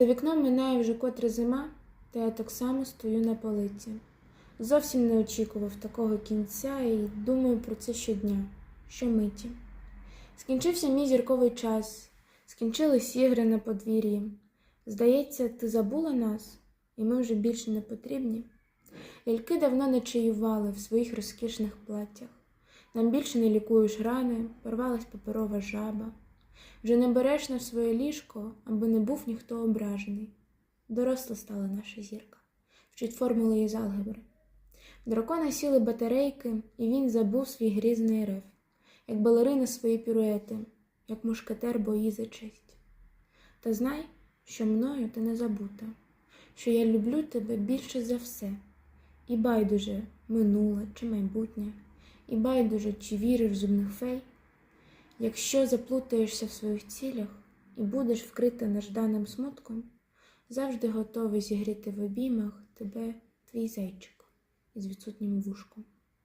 За вікном минає вже котра зима, та я так само стою на полиці. Зовсім не очікував такого кінця і думаю про це щодня, щомиті. Скінчився мій зірковий час, скінчились ігри на подвір'ї. Здається, ти забула нас, і ми вже більше не потрібні. Ляльки давно не чаювали в своїх розкішних платтях. Нам більше не лікуєш рани, порвалась паперова жаба. Вже не береш на своє ліжко, аби не був ніхто ображений. Доросла стала наша зірка, вчить формули із алгебри. Дракона сіли батарейки, і він забув свій грізний рев, як балерина свої піруети, як мушкетер бої за честь. Та знай, що мною ти не забута, що я люблю тебе більше за все, і байдуже минуле чи майбутнє, і байдуже, чи віриш в зубних фей. Якщо заплутаєшся в своїх цілях і будеш вкрита нежданим смутком, завжди готовий зігріти в обіймах тебе твій зайчик із відсутнім вушком.